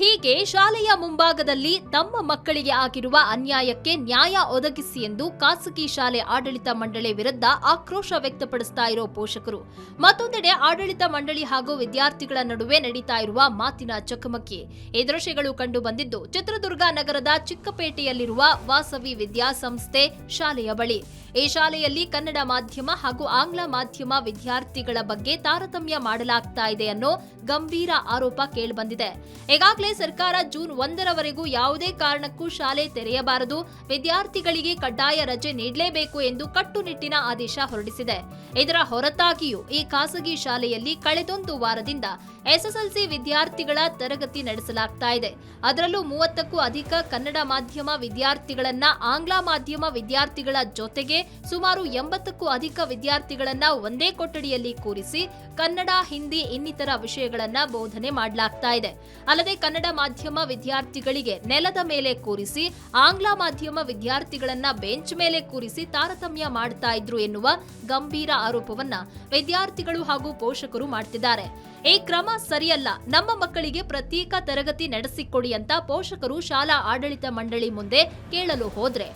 ಹೀಗೆ ಶಾಲೆಯ ಮುಂಭಾಗದಲ್ಲಿ ತಮ್ಮ ಮಕ್ಕಳಿಗೆ ಆಗಿರುವ ಅನ್ಯಾಯಕ್ಕೆ ನ್ಯಾಯ ಒದಗಿಸಿ ಎಂದು ಖಾಸಗಿ ಶಾಲೆ ಆಡಳಿತ ಮಂಡಳಿ ವಿರುದ್ಧ ಆಕ್ರೋಶ ವ್ಯಕ್ತಪಡಿಸ್ತಾ ಇರೋ ಪೋಷಕರು. ಮತ್ತೊಂದೆಡೆ ಆಡಳಿತ ಮಂಡಳಿ ಹಾಗೂ ವಿದ್ಯಾರ್ಥಿಗಳ ನಡುವೆ ನಡೀತಾ ಇರುವ ಮಾತಿನ ಚಕಮಕಿ. ಈ ದೃಶ್ಯಗಳು ಕಂಡು ಬಂದಿದ್ದು, ಚಿತ್ರದುರ್ಗ ನಗರದ ಚಿಕ್ಕಪೇಟೆಯಲ್ಲಿರುವ ವಾಸವಿ ವಿದ್ಯಾಸಂಸ್ಥೆ ಶಾಲೆಯ ಬಳಿ. ಈ ಶಾಲೆಯಲ್ಲಿ ಕನ್ನಡ ಮಾಧ್ಯಮ ಹಾಗೂ ಆಂಗ್ಲ ಮಾಧ್ಯಮ ವಿದ್ಯಾರ್ಥಿಗಳ ಬಗ್ಗೆ ತಾರತಮ್ಯ ಮಾಡಲಾಗ್ತಾ ಇದೆ ಅನ್ನೋ ಗಂಭೀರ ಆರೋಪ ಕೇಳಿಬಂದಿದೆ ಈಗಾಗಲೇ ಸರ್ಕಾರ ಜೂನ್ ಒಂದರವರೆಗೂ ಯಾವುದೇ ಕಾರಣಕ್ಕೂ ಶಾಲೆ ತೆರೆಯಬಾರದು. ವಿದ್ಯಾರ್ಥಿಗಳಿಗೆ ಕಡ್ಡಾಯ ರಜೆ ನೀಡಲೇಬೇಕು ಎಂದು ಕಟ್ಟುನಿಟ್ಟಿನ ಆದೇಶ ಹೊರಡಿಸಿದೆ. ಇದರ ಹೊರತಾಗಿಯೂ ಈ ಖಾಸಗಿ ಶಾಲೆಯಲ್ಲಿ ಕಳೆದೊಂದು ವಾರದಿಂದ ಎಸ್ಎಸ್ಎಲ್ಸಿ ವಿದ್ಯಾರ್ಥಿಗಳ ತರಗತಿ ನಡೆಸಲಾಗ್ತಾ ಇದೆ. ಅದರಲ್ಲೂ ಮೂವತ್ತಕ್ಕೂ ಅಧಿಕ ಕನ್ನಡ ಮಾಧ್ಯಮ ವಿದ್ಯಾರ್ಥಿಗಳನ್ನ ಆಂಗ್ಲ ಮಾಧ್ಯಮ ವಿದ್ಯಾರ್ಥಿಗಳ ಜೊತೆಗೆ ಸುಮಾರು ಎಂಬತ್ತಕ್ಕೂ ಅಧಿಕ ವಿದ್ಯಾರ್ಥಿಗಳನ್ನ ಒಂದೇ ಕೊಠಡಿಯಲ್ಲಿ ಕೂರಿಸಿ ಕನ್ನಡ, ಹಿಂದಿ ಇನ್ನಿತರ ವಿಷಯಗಳನ್ನ ಬೋಧನೆ ಮಾಡಲಾಗ್ತಾ ಇದೆ. ಅಲ್ಲದೆ ಕನ್ನಡ ಮಾಧ್ಯಮ ವಿದ್ಯಾರ್ಥಿಗಳಿಗೆ ನೆಲದ ಮೇಲೆ ಕೂರಿಸಿ, ಆಂಗ್ಲ ಮಾಧ್ಯಮ ವಿದ್ಯಾರ್ಥಿಗಳನ್ನ ಬೆಂಚ್ ಮೇಲೆ ಕೂರಿಸಿ ತಾರತಮ್ಯ ಮಾಡ್ತಾ ಇದ್ರು ಎನ್ನುವ ಗಂಭೀರ ಆರೋಪವನ್ನ ವಿದ್ಯಾರ್ಥಿಗಳು ಹಾಗೂ ಪೋಷಕರು ಮಾಡ್ತಿದ್ದಾರೆ. ಈ ಕ್ರಮ ಸರಿಯಲ್ಲ. ನಮ್ಮ ಮಕ್ಕಳಿಗೆ ಪ್ರತ್ಯೇಕ ತರಗತಿ ನಡೆಸಿಕೊಡಿ ಅಂತ ಪೋಷಕರು ಶಾಲಾ ಆಡಳಿತ ಮಂಡಳಿ ಮುಂದೆ ಕೇಳಲು ಹೋದ್ರೆ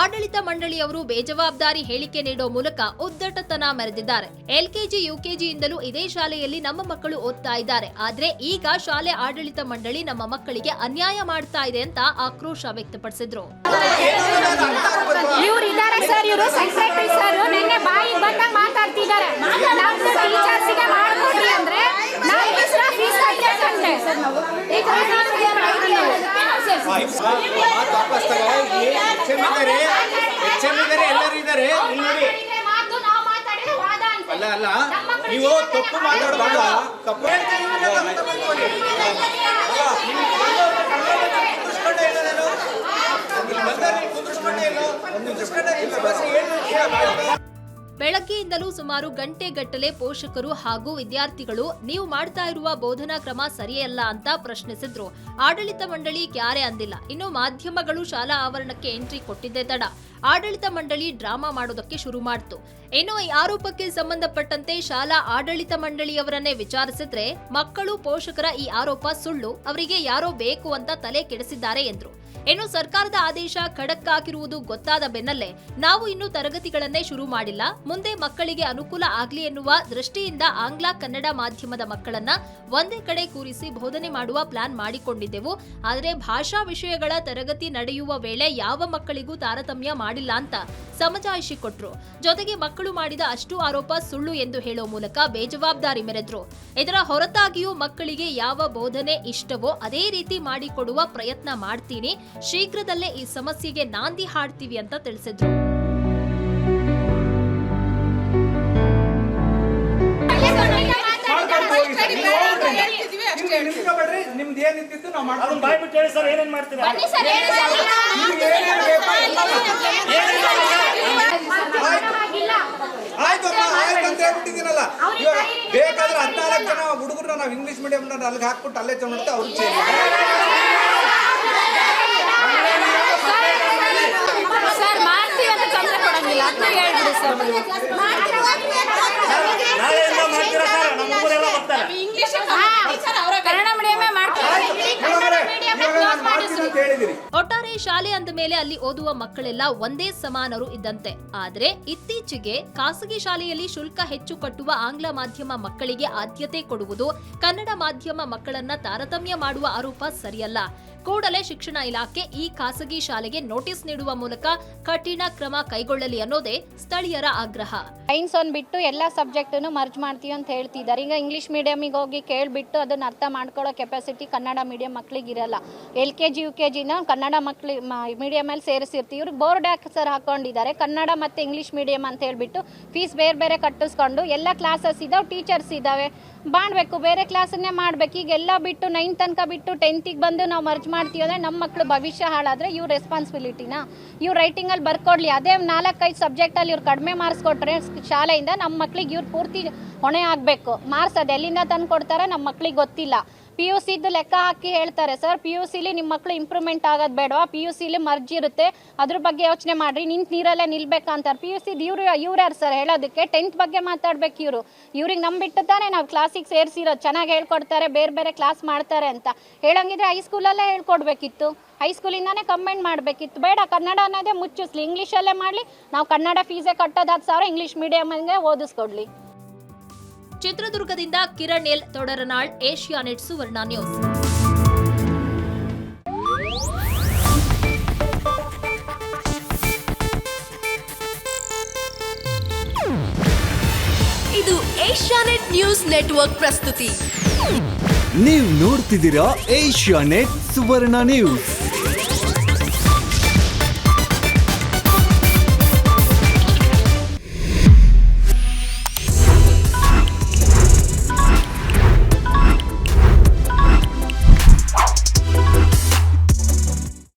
ಆಡಳಿತ ಮಂಡಳಿಯವರು ಬೇಜವಾಬ್ದಾರಿ ಹೇಳಿಕೆ ನೀಡೋ ಮೂಲಕ ಉದ್ದಟತನ ಮೆರೆದಿದ್ದಾರೆ. ಎಲ್ಕೆಜಿ, ಯುಕೆಜಿಯಿಂದಲೂ ಇದೇ ಶಾಲೆಯಲ್ಲಿ ನಮ್ಮ ಮಕ್ಕಳು ಓದ್ತಾ ಇದ್ದಾರೆ. ಆದ್ರೆ ಈಗ ಶಾಲೆ ಆಡಳಿತ ಮಂಡಳಿ ನಮ್ಮ ಮಕ್ಕಳಿಗೆ ಅನ್ಯಾಯ ಮಾಡ್ತಾ ಇದೆ ಅಂತ ಆಕ್ರೋಶ ವ್ಯಕ್ತಪಡಿಸಿದ್ರು. ಇವರು ಇದ್ದಾರೆ ಸರ್ ಇವರು ಸೆಕ್ರೆಟರಿ ಸರ್ ನಿನ್ನೆ ಬಾಯಿ ಬಂದಾಗ ಮಾತಾಡ್ತಿದ್ದಾರೆ ನಮ್ದು ಟೀಚರ್ಸ್ಗೆ ಮಾಡ್ಕೊಡ್ರಿ ಅಂದ್ರೆ ನಾವು ಎಕ್ಸ್ಟ್ರಾ ಫೀಸ್ ಕಟ್ಟಬೇಕಂತೆ ಮಾತು ವಾಪಸ್ ತಗೋ ಎಚ್ ಎಂ ಇದ್ದಾರೆ ಎಲ್ಲರೂ ಇದ್ದಾರೆ ನೋಡಿ ನಾವು ಅಲ್ಲ ಅಲ್ಲ ನೀವು ತಪ್ಪು ಮಾತಾಡಬಾರ್ದ ತಪ್ಪು ಕುಂದ್ರಿಸ್ಕೊಂಡೇ ಇಲ್ಲ ನೀವು ಕುಂದ್ರಿಸ್ಕೊಂಡೇ ಇಲ್ಲ ಕುಂದ್ರಿಸ್ಕೊಂಡೇ ಇಲ್ಲ ಬಸ್ ಏನು ಬೆಳಗ್ಗೆಯಿಂದಲೂ ಸುಮಾರು ಗಂಟೆಗಟ್ಟಲೆ ಪೋಷಕರು ಹಾಗೂ ವಿದ್ಯಾರ್ಥಿಗಳು, ನೀವು ಮಾಡ್ತಾ ಇರುವ ಬೋಧನಾ ಕ್ರಮ ಸರಿಯಲ್ಲ ಅಂತ ಪ್ರಶ್ನಿಸಿದ್ರು. ಆಡಳಿತ ಮಂಡಳಿ ಕ್ಯಾರೆ ಅಂದಿಲ್ಲ. ಇನ್ನು ಮಾಧ್ಯಮಗಳು ಶಾಲಾ ಆವರಣಕ್ಕೆ ಎಂಟ್ರಿ ಕೊಟ್ಟಿದ್ದೆ ತಡ. ಆಡಳಿತ ಮಂಡಳಿ ಡ್ರಾಮಾ ಮಾಡೋದಕ್ಕೆ ಶುರು ಮಾಡಿತು. ಇನ್ನು ಈ ಆರೋಪಕ್ಕೆ ಸಂಬಂಧಪಟ್ಟಂತೆ ಶಾಲಾ ಆಡಳಿತ ಮಂಡಳಿಯವರನ್ನೇ ವಿಚಾರಿಸಿದ್ರೆ ಮಕ್ಕಳು ಪೋಷಕರ ಈ ಆರೋಪ ಸುಳ್ಳು, ಅವರಿಗೆ ಯಾರೋ ಬೇಕು ಅಂತ ತಲೆ ಕೆಡಿಸಿದ್ದಾರೆ ಎಂದ್ರು. ಇನ್ನು ಸರ್ಕಾರದ ಆದೇಶ ಖಡಕ್ ಆಗಿರುವುದು ಗೊತ್ತಾದ ಬೆನ್ನಲ್ಲೇ ನಾವು ಇನ್ನು ತರಗತಿಗಳನ್ನೇ ಶುರು ಮಾಡಿಲ್ಲ, ಮುಂದೆ ಮಕ್ಕಳಿಗೆ ಅನುಕೂಲ ಆಗ್ಲಿ ಎನ್ನುವ ದೃಷ್ಟಿಯಿಂದ ಆಂಗ್ಲ ಕನ್ನಡ ಮಾಧ್ಯಮದ ಮಕ್ಕಳನ್ನ ಒಂದೇ ಕಡೆ ಕೂರಿಸಿ ಬೋಧನೆ ಮಾಡುವ ಪ್ಲಾನ್ ಮಾಡಿಕೊಂಡಿದ್ದೆವು, ಆದರೆ ಭಾಷಾ ವಿಷಯಗಳ ತರಗತಿ ನಡೆಯುವ ವೇಳೆ ಯಾವ ಮಕ್ಕಳಿಗೂ ತಾರತಮ್ಯ ಮಾಡಿಲ್ಲ ಅಂತ ಸಮಜಾಯಿಷಿ ಕೊಟ್ರು. ಜೊತೆಗೆ ಮಕ್ಕಳು ಮಾಡಿದ ಅಷ್ಟು ಆರೋಪ ಸುಳ್ಳು ಎಂದು ಹೇಳೋ ಮೂಲಕ ಬೇಜವಾಬ್ದಾರಿ ಮೆರೆದ್ರು. ಇದರ ಹೊರತಾಗಿಯೂ ಮಕ್ಕಳಿಗೆ ಯಾವ ಬೋಧನೆ ಇಷ್ಟವೋ ಅದೇ ರೀತಿ ಮಾಡಿಕೊಡುವ ಪ್ರಯತ್ನ ಮಾಡ್ತೀನಿ. ಶೀಘ್ರದಲ್ಲೇ ಈ ಸಮಸ್ಯೆಗೆ ನಾಂದಿ ಹಾಡ್ತೀವಿ ಅಂತ ತಿಳಿಸಿದ್ರು. ನಿಂತ್ಕೊಬೇಡ್ರಿ ನಿಮ್ದು ನಾವು ಅದನ್ನ ಮಾಡ್ಕೊಂಡು ಬಾಯ್ ಬಿಟ್ಟು ಹೇಳಿ ಸರ್ ಏನೇನ್ ಮಾಡ್ತೀರಾ? ಬನ್ನಿ ಸರ್ ಹೇಳಿ ಸರ್ ನಿಮ್ಗೆ ಏನೇನು ಬೇಕೋ ಎಲ್ಲ ಆಗಿಲ್ಲ ಆಯ್ತು ಅಮ್ಮ ಆಯ್ತು ಅಂತ ಹೇಳ್ಬಿಟ್ಟಿದ್ದೀನಲ್ಲ. ಇವಾಗ ಬೇಕಾದ್ರೆ ಹದಿನಾಲ್ಕು ಜನ ಹುಡುಗರು ನಾವು ಇಂಗ್ಲೀಷ್ ಮೀಡಿಯಂ ಅಲ್ಲಿಗೆ ಹಾಕ್ಬಿಟ್ಟು ಅಲ್ಲೇ ಚೆನ್ನಾಗಿ ಅವ್ರಿಗೆ ಸರ್ ಮಾಡ್ತೀವಿ ಅಂತ ತೊಂದರೆ ಕೊಡಂಗಿಲ್ಲ ಅಂತ ಹೇಳ್ಬಿಡಿ ಸರ್ ನಾಳೆಯಿಂದ ಮಾಡ್ತೀರಾ ಸರ್ ನಮ್ಮ ಊರೆಲ್ಲ ಬರ್ತಾರೆ ಕನ್ನಡ ಮೀಡಿಯಮೇ ಮಾಡ್ತೀವಿ ಇವಾಗ ನಾನು ಮಾಡ್ತೀನಿ ಅಂತ ಹೇಳಿದಿರಿ. ಒಟ್ಟಾರೆ ಶಾಲೆ ಅಂದ ಮೇಲೆ ಅಲ್ಲಿ ಓದುವ ಮಕ್ಕಳೆಲ್ಲ ಒಂದೇ ಸಮಾನರು ಇದ್ದಂತೆ. ಆದ್ರೆ ಇತ್ತೀಚೆಗೆ ಖಾಸಗಿ ಶಾಲೆಯಲ್ಲಿ ಶುಲ್ಕ ಹೆಚ್ಚು ಕಟ್ಟುವ ಆಂಗ್ಲ ಮಾಧ್ಯಮ ಮಕ್ಕಳಿಗೆ ಆದ್ಯತೆ ಕೊಡುವುದು ಕನ್ನಡ ಮಾಧ್ಯಮ ಮಕ್ಕಳನ್ನ ತಾರತಮ್ಯ ಮಾಡುವ ಆರೋಪ ಸರಿಯಲ್ಲ. ಕೂಡಲೇ ಶಿಕ್ಷಣ ಇಲಾಖೆ ಈ ಖಾಸಗಿ ಶಾಲೆಗೆ ನೋಟಿಸ್ ನೀಡುವ ಮೂಲಕ ಕಠಿಣ ಕ್ರಮ ಕೈಗೊಳ್ಳಲಿ ಅನ್ನೋದೇ ಸ್ಥಳೀಯರ ಆಗ್ರಹ. ಸೈನ್ಸ್ ಒಂದು ಬಿಟ್ಟು ಎಲ್ಲ ಸಬ್ಜೆಕ್ಟನ್ನು ಮರ್ಜ್ ಮಾಡ್ತೀವಿ ಅಂತ ಹೇಳ್ತಿದ್ದಾರೆ. ಈಗ ಇಂಗ್ಲೀಷ್ ಮೀಡಿಯಮಿಗೆ ಹೋಗಿ ಕೇಳಿಬಿಟ್ಟು ಅದನ್ನ ಅರ್ಥ ಮಾಡ್ಕೊಳ್ಳೋ ಕೆಪಾಸಿಟಿ ಕನ್ನಡ ಮೀಡಿಯಂ ಮಕ್ಳಿಗೆ ಇರಲ್ಲ. L K G U K ಜಿನ ಕನ್ನಡ ಮಕ್ಳಿ ಮೀಡಿಯಮಲ್ಲಿ ಸೇರಿಸಿರ್ತೀವಿ. ಇವ್ರಿಗೆ ಬೋರ್ಡ್ ಸರ್ ಹಾಕೊಂಡಿದ್ದಾರೆ. ಕನ್ನಡ ಮತ್ತು ಇಂಗ್ಲಿಷ್ ಮೀಡಿಯಂ ಅಂತ ಹೇಳ್ಬಿಟ್ಟು ಫೀಸ್ ಬೇರೆ ಬೇರೆ ಕಟ್ಟಿಸ್ಕೊಂಡು ಎಲ್ಲ ಕ್ಲಾಸಸ್ ಇದಾವೆ ಟೀಚರ್ಸ್ ಇದ್ದಾವೆ ಮಾಡಬೇಕು, ಬೇರೆ ಕ್ಲಾಸನ್ನೇ ಮಾಡ್ಬೇಕು. ಈಗ ಎಲ್ಲ ಬಿಟ್ಟು ನೈನ್ ತನಕ ಬಿಟ್ಟು ಟೆಂತಿಗೆ ಬಂದು ನಾವು ಮರ್ಜ್ ಮಾಡ್ತೀವಿ ಅಂದರೆ ನಮ್ಮ ಮಕ್ಕಳು ಭವಿಷ್ಯ ಹಾಳಾದರೆ ಇವ್ರ ರೆಸ್ಪಾನ್ಸಿಬಿಲಿಟಿನ ಇವ್ರು ರೈಟಿಂಗಲ್ಲಿ ಬರ್ಕೊಡ್ಲಿ. ಅದೇ ನಾಲ್ಕೈದು ಸಬ್ಜೆಕ್ಟಲ್ಲಿ ಇವ್ರು ಕಡಿಮೆ ಮಾರ್ಕ್ಸ್ ಕೊಟ್ಟರೆ ಶಾಲೆಯಿಂದ ನಮ್ಮ ಮಕ್ಳಿಗೆ ಇವ್ರು ಪೂರ್ತಿ ಹೊಣೆ ಆಗಬೇಕು. ಮಾರ್ಕ್ಸ್ ಅದು ಎಲ್ಲಿಂದ ತಂದು ಕೊಡ್ತಾರೆ ನಮ್ಮ ಮಕ್ಳಿಗೆ ಗೊತ್ತಿಲ್ಲ. ಪಿ ಯು ಸಿದು ಲೆಕ್ಕ ಹಾಕಿ ಹೇಳ್ತಾರೆ. ಸರ್ ಪಿ ಯು ಸಿಲಿ ನಿಮ್ಮ ಮಕ್ಕಳು ಇಂಪ್ರೂವ್ಮೆಂಟ್ ಆಗೋದು ಬೇಡವಾ? ಪಿ ಯು ಸಿಲಿ ಮರ್ಜಿ ಇರುತ್ತೆ. ಅದ್ರ ಬಗ್ಗೆ ಯೋಚನೆ ಮಾಡ್ರಿ. ನಿಂತು ನೀರಲ್ಲೇ ನಿಲ್ಬೇಕಂತಾರೆ ಪಿ ಯು ಸಿದು ಇವ್ರು ಇವ್ರು ಯಾರು ಸರ್ ಹೇಳೋದಕ್ಕೆ? ಟೆಂತ್ ಬಗ್ಗೆ ಮಾತಾಡ್ಬೇಕು ಇವರು. ಇವ್ರಿಗೆ ನಂಬಿಟ್ಟು ತಾನೇ ನಾವು ಕ್ಲಾಸಿಗೆ ಸೇರಿಸಿರೋದು. ಚೆನ್ನಾಗಿ ಹೇಳ್ಕೊಡ್ತಾರೆ, ಬೇರೆ ಬೇರೆ ಕ್ಲಾಸ್ ಮಾಡ್ತಾರೆ ಅಂತ. ಹೇಳಂಗಿದ್ರೆ ಹೈಸ್ಕೂಲಲ್ಲೇ ಹೇಳ್ಕೊಡ್ಬೇಕಿತ್ತು. ಹೈಸ್ಕೂಲಿಂದಾನೇ ಕಂಬೈನ್ ಮಾಡಬೇಕಿತ್ತು. ಬೇಡ, ಕನ್ನಡ ಅನ್ನೋದೇ ಮುಚ್ಚಿಸ್ಲಿ ಇಂಗ್ಲೀಷಲ್ಲೇ ಮಾಡಲಿ. ನಾವು ಕನ್ನಡ ಫೀಸೇ ಕಟ್ಟೋದು ಹತ್ತು ಸಾವಿರ ಇಂಗ್ಲೀಷ್ ಮೀಡಿಯಮ್ಗೆ ಓದಿಸ್ಕೊಡ್ಲಿ. ಚಿತ್ರದುರ್ಗದಿಂದ Kiran L Todaranal Asianet Suvarna news. ಇದು ಏಷ್ಯಾನೆಟ್ ನ್ಯೂಸ್ ನೆಟ್ವರ್ಕ್ ಪ್ರಸ್ತುತಿ. ನೀವು ನೋಡ್ತಿದ್ದೀರಾ ಏಷ್ಯಾ ನೆಟ್ ಸುವರ್ಣ ನ್ಯೂಸ್.